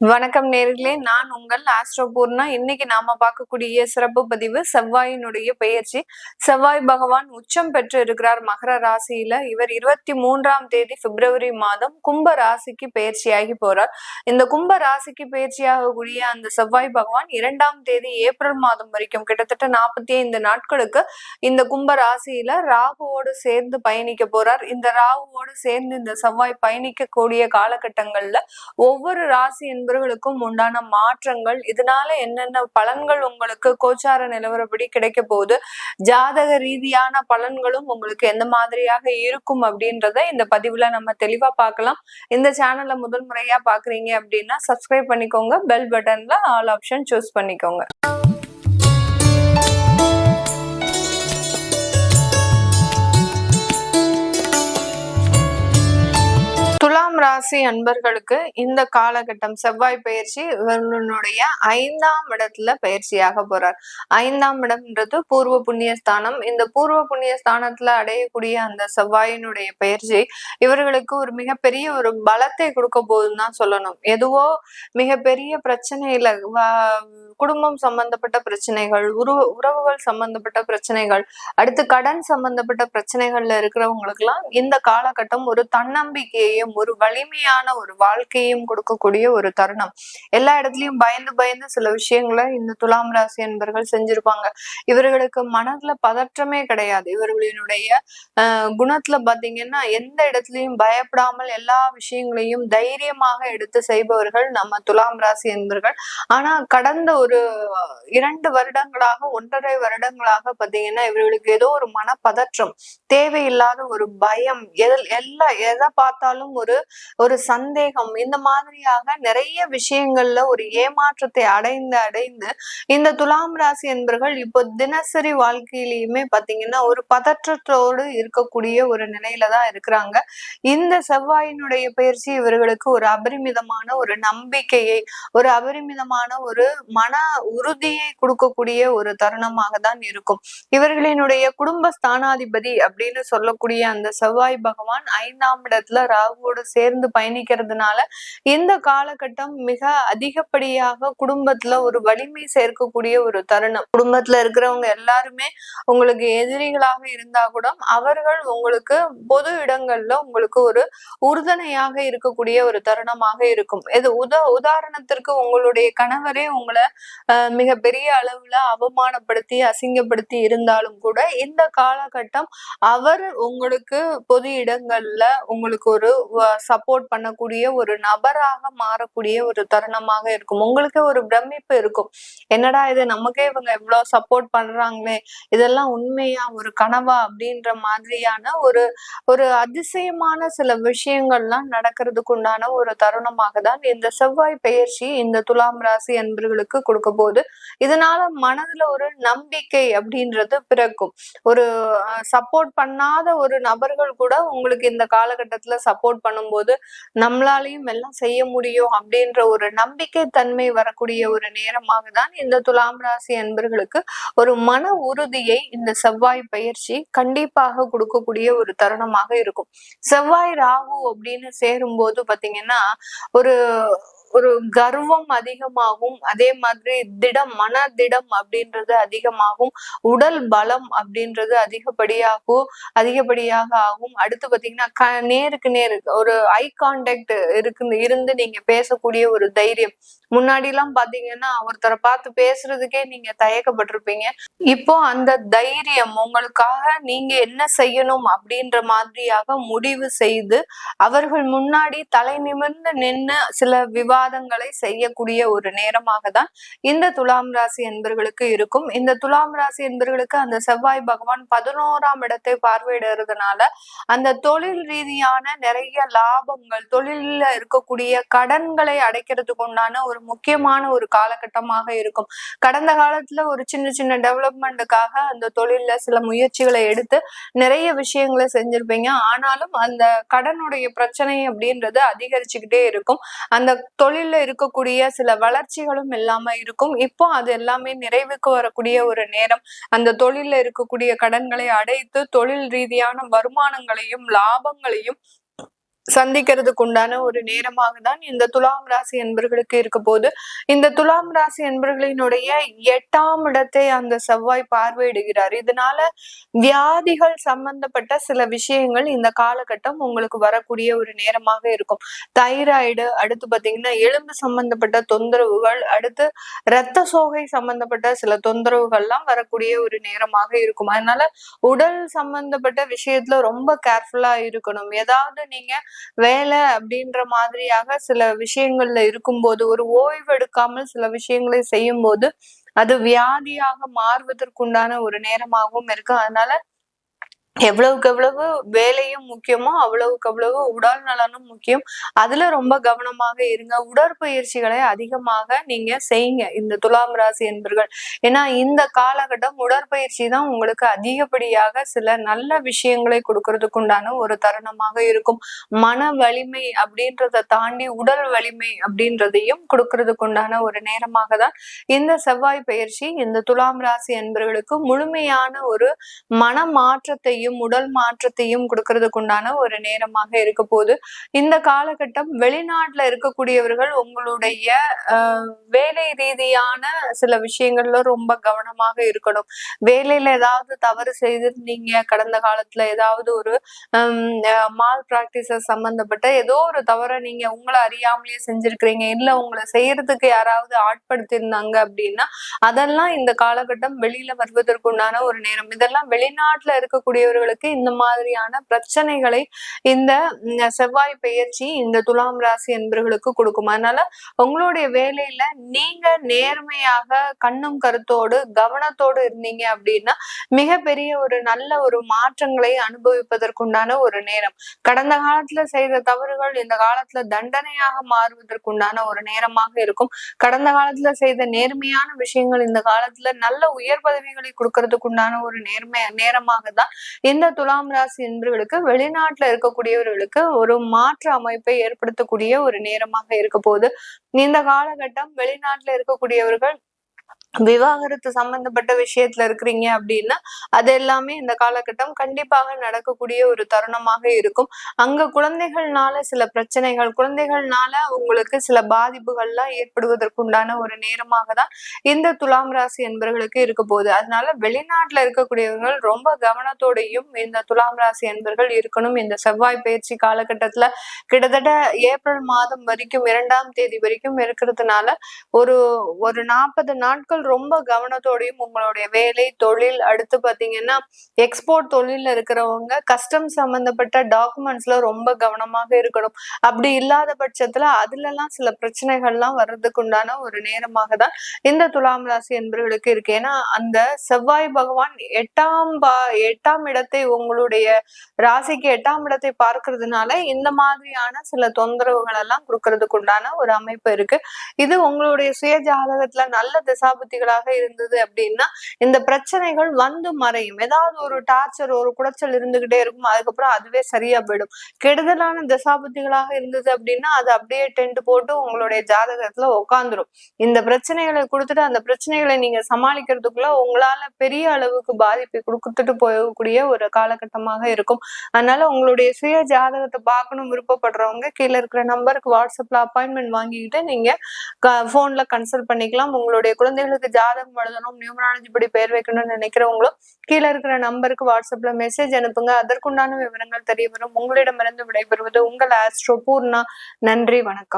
வணக்கம் நேர்களே. நான் உங்கள் ஆஸ்ட்ரோபூர்ணா இன்னைக்கு நாம பார்க்கக்கூடிய சிறப்பு பதிவு செவ்வாயினுடைய பெயர்ச்சி. செவ்வாய் பகவான் உச்சம் பெற்று இருக்கிறார் மகர ராசியில. இவர் இருபத்தி மூன்றாம் தேதி பிப்ரவரி மாதம் கும்ப ராசிக்கு பயிற்சியாகி போறார். இந்த கும்ப ராசிக்கு பயிற்சியாகக்கூடிய அந்த செவ்வாய் பகவான் இரண்டாம் தேதி ஏப்ரல் மாதம் வரைக்கும் கிட்டத்தட்ட நாற்பத்தி ஐந்து நாட்களுக்கு இந்த கும்ப ராசியில ராகுவோடு சேர்ந்து பயணிக்க போறார். இந்த ராகுவோடு சேர்ந்து இந்த செவ்வாய் பயணிக்கக்கூடிய காலகட்டங்கள்ல ஒவ்வொரு ராசி என்பவர்களுக்கும் உண்டான மாற்றங்கள். இதனால என்னென்ன பலன்கள் உங்களுக்கு கோச்சார நிலவரப்படி கிடைக்க போகுது? ஜாதக ரீதியான பலன்களும் உங்களுக்கு எந்த மாதிரியாக இருக்கும் அப்படின்றத இந்த பதிவுல நம்ம தெளிவா பார்க்கலாம். இந்த சேனலை முதல் முறையா பாக்குறீங்க அப்படின்னா சப்ஸ்கிரைப் பண்ணிக்கோங்க. பெல் பட்டன்ல ஆல் ஆப்ஷன் சூஸ் பண்ணிக்கோங்க. ராசி அன்பர்களுக்கு இந்த காலகட்டம் செவ்வாய் பயிற்சி இவர்களுடைய ஐந்தாம் இடத்துல பயிற்சியாக போறார். ஐந்தாம் இடம்ன்றது பூர்வ புண்ணிய ஸ்தானம். இந்த பூர்வ புண்ணிய ஸ்தானத்துல அடையக்கூடிய அந்த செவ்வாயினுடைய பயிற்சி இவர்களுக்கு ஒரு மிகப்பெரிய ஒரு பலத்தை கொடுக்க போதுன்னு தான் சொல்லணும். எதுவோ மிகப்பெரிய பிரச்சனையில குடும்பம் சம்பந்தப்பட்ட பிரச்சனைகள் உறவு உறவுகள் சம்பந்தப்பட்ட பிரச்சனைகள் அடுத்து கடன் சம்பந்தப்பட்ட பிரச்சனைகள்ல இருக்கிறவங்களுக்கு எல்லாம் இந்த காலகட்டம் ஒரு தன்னம்பிக்கையையும் ஒரு வலிமையான ஒரு வாழ்க்கையும் கொடுக்கக்கூடிய ஒரு தருணம். எல்லா இடத்துலயும் பயந்து பயந்து சில விஷயங்களை இந்த துலாம் ராசி என்பர்கள் செஞ்சிருப்பாங்க. இவர்களுக்கு மனதுல பதற்றமே கிடையாது. இவர்களினுடைய குணத்துல பாத்தீங்கன்னா எந்த இடத்துலயும் பயப்படாமல் எல்லா விஷயங்களையும் தைரியமாக எடுத்து செய்பவர்கள் நம்ம துலாம் ராசி என்பர்கள் ஆனா கடந்த ஒரு இரண்டு வருடங்களாக ஒன்றரை வருடங்களாக பாத்தீங்கன்னா இவர்களுக்கு ஏதோ ஒரு மனப்பதற்றம் தேவையில்லாத ஒரு பயம் எதில் எல்லா எதை பார்த்தாலும் ஒரு ஒரு சந்தேகம் இந்த மாதிரியாக நிறைய விஷயங்கள்ல ஒரு ஏமாற்றத்தை அடைந்து அடைந்து இந்த துலாம் ராசி என்பவர்கள் இப்போ தினசரி வாழ்க்கையிலயுமே பாத்தீங்கன்னா ஒரு பதற்றத்தோடு இருக்கக்கூடிய ஒரு நிலையில தான் இருக்கிறாங்க. இந்த செவ்வாயினுடைய பயிற்சி இவர்களுக்கு ஒரு அபரிமிதமான ஒரு நம்பிக்கையை ஒரு அபரிமிதமான ஒரு மன உறுதியை கொடுக்கக்கூடிய ஒரு தருணமாக தான் இருக்கும். இவர்களினுடைய குடும்ப ஸ்தானாதிபதி அப்படின்னு சொல்லக்கூடிய அந்த செவ்வாய் பகவான் ஐந்தாம் இடத்துல ராகுவோடு சேர்ந்து பயணிக்கிறதுனால இந்த காலகட்டம் மிக அதிகப்படியாக குடும்பத்துல ஒரு வலிமை சேர்க்கக்கூடிய ஒரு தருணம். குடும்பத்துல இருக்கிறவங்க எல்லாருமே உங்களுக்கு எதிரிகளாக இருந்தா கூட அவர்கள் உங்களுக்கு பொது இடங்கள்ல உங்களுக்கு ஒரு உறுதுணையாக இருக்கக்கூடிய ஒரு தருணமாக இருக்கும். இது உத உதாரணத்திற்கு உங்களுடைய கணவரே உங்களை மிக பெரிய அளவுல அவமானப்படுத்தி அசிங்கப்படுத்தி இருந்தாலும் கூட இந்த காலகட்டம் அவர் உங்களுக்கு பொது இடங்கள்ல உங்களுக்கு ஒரு சப்போர்ட் பண்ணக்கூடிய ஒரு நபராக மாறக்கூடிய ஒரு தருணமாக இருக்கும். உங்களுக்கு ஒரு பிரமிப்பு இருக்கும். என்னடா இது? நமக்கே இவங்க இவ்வளவு சப்போர்ட் பண்றாங்களே. இதெல்லாம் உண்மையா? ஒரு கனவா? அப்படின்ற மாதிரியான ஒரு ஒரு அதிசயமான சில விஷயங்கள்லாம் நடக்கிறதுக்கு உண்டான ஒரு தருணமாக தான் இந்த செவ்வாய் பெயர்ச்சி இந்த துலாம் ராசி என்பர்களுக்கு கொடுக்க போது இதனால மனதுல ஒரு நம்பிக்கை அப்படின்றது பிறக்கும். ஒரு சப்போர்ட் பண்ணாத ஒரு நபர்கள் கூட உங்களுக்கு இந்த காலகட்டத்துல சப்போர்ட் பண்ணும்போது போது நம்மளாலையும் எல்லாம் செய்ய முடியும் அப்படின்ற ஒரு நம்பிக்கை தன்மை வரக்கூடிய ஒரு நேரமாக தான் இந்த துலாம் ராசி அன்பர்களுக்கு ஒரு மன உறுதியை இந்த செவ்வாய் பயிற்சி கண்டிப்பாக கொடுக்கக்கூடிய ஒரு தருணமாக இருக்கும். செவ்வாய் ராகு அப்படின்னு சேரும் போது பாத்தீங்கன்னா ஒரு ஒரு கர்வம் அதிகமாகும். அதே மாதிரி திடம் மன திடம் அப்படின்றது அதிகமாகும். உடல் பலம் அப்படின்றது அதிகப்படியாகும் அதிகப்படியாக ஆகும். அடுத்து பாத்தீங்கன்னா க நேருக்கு நேரு ஒரு ஐ கான்டாக்ட் இருக்கு இருந்து நீங்க பேசக்கூடிய ஒரு தைரியம். முன்னாடி எல்லாம் பாத்தீங்கன்னா ஒருத்தரை பார்த்து பேசுறதுக்கே நீங்க தயக்கப்பட்டிருப்பீங்க. இப்போ அந்த தைரியம் உங்களுக்காக நீங்க என்ன செய்யணும் அப்படின்ற மாதிரியாக முடிவு செய்து அவர்கள் முன்னாடி தலை நிமிர்ந்து நின்று சில விவாதங்களை செய்யக்கூடிய ஒரு நேரமாக தான் இந்த துலாம் ராசி என்பர்களுக்கு இருக்கும். இந்த துலாம் ராசி என்பர்களுக்கு அந்த செவ்வாய் பகவான் பதினோராம் இடத்தை பார்வையிடுறதுனால அந்த தொழில் ரீதியான நிறைய லாபங்கள் தொழில இருக்கக்கூடிய கடன்களை அடைக்கிறதுக்கு உண்டான ஒரு முக்கியமான ஒரு காலகட்டமாக இருக்கும். கடந்த காலத்துல ஒரு சின்ன சின்ன டெவலப்மெண்ட்டுக்காக அந்த தொழில்ல சில முயற்சிகளை எடுத்து நிறைய விஷயங்களை செஞ்சிருப்பீங்க. ஆனாலும் அந்த கடனுடைய பிரச்சனை அப்படின்றது அதிகரிச்சுக்கிட்டே இருக்கும். அந்த தொழில் தொழில இருக்கக்கூடிய சில வளர்ச்சிகளும் இல்லாம இருக்கும். இப்போ அது எல்லாமே நிறைவுக்கு வரக்கூடிய ஒரு நேரம். அந்த தொழில இருக்கக்கூடிய கடன்களை அடைத்து தொழில் ரீதியான வருமானங்களையும் லாபங்களையும் சந்திக்கிறதுக்கு உண்டான ஒரு நேரமாக தான் இந்த துலாம் ராசி என்பர்களுக்கு இருக்க போது இந்த துலாம் ராசி என்பர்களினுடைய எட்டாம் இடத்தை அந்த செவ்வாய் பார்வையிடுகிறார். இதனால வியாதிகள் சம்பந்தப்பட்ட சில விஷயங்கள் இந்த காலகட்டம் உங்களுக்கு வரக்கூடிய ஒரு நேரமாக இருக்கும். தைராய்டு அடுத்து பாத்தீங்கன்னா எலும்பு சம்பந்தப்பட்ட தொந்தரவுகள் அடுத்து இரத்த சோகை சம்பந்தப்பட்ட சில தொந்தரவுகள்லாம் வரக்கூடிய ஒரு நேரமாக இருக்கும். அதனால உடல் சம்பந்தப்பட்ட விஷயத்துல ரொம்ப கேர்ஃபுல்லா இருக்கணும். ஏதாவது நீங்க வேலை அப்படின்ற மாதிரியாக சில விஷயங்கள்ல இருக்கும்போது ஒரு ஓய்வு எடுக்காமல் சில விஷயங்களை செய்யும் போது அது வியாதியாக மாறுவதற்குண்டான ஒரு நேரமாகவும் இருக்கு. அதனால எவ்வளவுக்கு எவ்வளவு வேலையும் முக்கியமோ அவ்வளவுக்கு அவ்வளவு உடல் நலனும் முக்கியம். அதுல ரொம்ப கவனமாக இருங்க. உடற்பயிற்சிகளை அதிகமாக நீங்க செய்யுங்க. இந்த துலாம் ராசி என்பர்கள். ஏன்னா இந்த காலகட்டம் உடற்பயிற்சி தான் உங்களுக்கு அதிகப்படியாக சில நல்ல விஷயங்களை கொடுக்கறதுக்கு உண்டான ஒரு தருணமாக இருக்கும். மன வலிமை அப்படின்றத தாண்டி உடல் வலிமை அப்படின்றதையும் கொடுக்கறதுக்கு உண்டான ஒரு நேரமாக தான் இந்த செவ்வாய் பயிற்சி இந்த துலாம் ராசி என்பர்களுக்கு முழுமையான ஒரு மன மாற்றத்தையும் மாற்றத்தையும் உடல் மாற்றத்தையும் கொடுக்கறதுக்கு உண்டான ஒரு நேரமாக இருக்க போது இந்த காலகட்டம் வெளிநாட்டுல இருக்கக்கூடியவர்கள் உங்களுடைய வேலை ரீதியான சில விஷயங்கள்ல ரொம்ப கவனமாக இருக்கணும். வேலையில ஏதாவது தவறு செய்திருந்தீங்க கடந்த காலத்துல ஏதாவது ஒரு மால் பிராக்டிசஸ் சம்பந்தப்பட்ட ஏதோ ஒரு தவறை நீங்க உங்களை அறியாமலேயே செஞ்சிருக்கிறீங்க இல்ல உங்களை செய்யறதுக்கு யாராவது ஆட்படுத்தியிருந்தாங்க அப்படின்னா அதெல்லாம் இந்த காலகட்டம் வெளியில வருவதற்குண்டான ஒரு நேரம். இதெல்லாம் வெளிநாட்டுல இருக்கக்கூடிய இருக்கிறவர்களுக்கு இந்த மாதிரியான பிரச்சனைகளை இந்த செவ்வாய் பெயர்ச்சி இந்த துலாம் ராசி என்பவர்களுக்கு கொடுக்கும். அதனால உங்களுடைய வேலையில நீங்க நேர்மையாக கண்ணும் கருத்தோடு கவனத்தோடு இருந்தீங்க அப்படின்னா மிகப்பெரிய ஒரு நல்ல ஒரு மாற்றங்களை அனுபவிப்பதற்குண்டான ஒரு நேரம். கடந்த காலத்துல செய்த தவறுகள் இந்த காலத்துல தண்டனையாக மாறுவதற்குண்டான ஒரு நேரமாக இருக்கும். கடந்த காலத்துல செய்த நேர்மையான விஷயங்கள் இந்த காலத்துல நல்ல உயர் பதவிகளை கொடுக்கறதுக்குண்டான ஒரு நேர்மை நேரமாக தான் இந்த துலாம் ராசி என்பவர்களுக்கு வெளிநாட்டுல இருக்கக்கூடியவர்களுக்கு ஒரு மாற்று அமைப்பை ஏற்படுத்தக்கூடிய ஒரு நேரமாக இருக்க போகுது. இந்த காலகட்டம் வெளிநாட்டுல இருக்கக்கூடியவர்கள் விவாகரத்து சம்பந்தப்பட்ட விஷயத்துல இருக்கிறீங்க அப்படின்னா அது எல்லாமே இந்த காலகட்டம் கண்டிப்பாக நடக்கக்கூடிய ஒரு தருணமாக இருக்கும். அங்க குழந்தைகள்னால சில பிரச்சனைகள் குழந்தைகள்னால உங்களுக்கு சில பாதிப்புகள்லாம் ஏற்படுவதற்குண்டான ஒரு நேரமாக தான் இந்த துலாம் ராசி என்பர்களுக்கு இருக்க போகுது. அதனால வெளிநாட்டுல இருக்கக்கூடியவர்கள் ரொம்ப கவனத்தோடையும் இந்த துலாம் ராசி என்பர்கள் இருக்கணும். இந்த செவ்வாய் பயிற்சி காலகட்டத்துல கிட்டத்தட்ட ஏப்ரல் மாதம் வரைக்கும் இரண்டாம் தேதி வரைக்கும் இருக்கிறதுனால ஒரு ஒரு நாற்பது நாட்கள் ரொம்ப கவனத்தோடையும் உங்களுடைய வேலை தொழில் அடுத்து பாத்தீங்கன்னா எக்ஸ்போர்ட் தொழில இருக்கிறவங்க கஸ்டம் சம்பந்தப்பட்ட டாக்குமெண்ட்ஸ்ல ரொம்ப கவனமாக இருக்கணும். அப்படி இல்லாத பட்சத்துல அதுல எல்லாம் சில பிரச்சனைகள்லாம் வர்றதுக்கு உண்டான ஒரு நேரமாக தான் இந்த துலாம் ராசி என்பவர்களுக்கு இருக்கு. ஏன்னா அந்த செவ்வாய் பகவான் எட்டாம் பா எட்டாம் இடத்தை உங்களுடைய ராசிக்கு எட்டாம் இடத்தை பார்க்கறதுனால இந்த மாதிரியான சில தொந்தரவுகள் எல்லாம் கொடுக்கறதுக்கு உண்டான ஒரு அமைப்பு இருக்கு. இது உங்களுடைய சுய ஜாதகத்துல நல்ல திசாபுத்தி சக்திகளாக இருந்தது அப்படின்னா இந்த பிரச்சனைகள் வந்து மறையும். ஏதாவது ஒரு டார்ச்சர் ஒரு குடைச்சல் இருந்துகிட்டே இருக்கும். அதுக்கப்புறம் அதுவே சரியா போயிடும். கெடுதலான தசாபுத்திகளாக இருந்தது அப்படின்னா அது அப்படியே டென்ட் போட்டு உங்களுடைய ஜாதகத்துல உட்காந்துரும் இந்த பிரச்சனைகளை கொடுத்துட்டு அந்த பிரச்சனைகளை நீங்க சமாளிக்கிறதுக்குள்ள உங்களால பெரிய அளவுக்கு பாதிப்பை கொடுத்துட்டு போகக்கூடிய ஒரு காலகட்டமாக இருக்கும். அதனால உங்களுடைய சுய ஜாதகத்தை பார்க்கணும் விருப்பப்படுறவங்க கீழே இருக்கிற நம்பருக்கு வாட்ஸ்அப்ல அப்பாயின்மெண்ட் வாங்கிக்கிட்டு நீங்க போன்ல கன்சல்ட் பண்ணிக்கலாம். உங்களுடைய குழந்தைகளுக்கு உங்களுக்கு ஜாதகம் எழுதணும் நியூமராலஜி படி பெயர் வைக்கணும்னு நினைக்கிறவங்களும் கீழே இருக்கிற நம்பருக்கு வாட்ஸ்அப்ல மெசேஜ் அனுப்புங்க. அதற்குண்டான விவரங்கள் தெரிய வரும். உங்களிடமிருந்து விடைபெறுவது உங்கள் ஆஸ்ட்ரோ பூர்ணா. நன்றி வணக்கம்.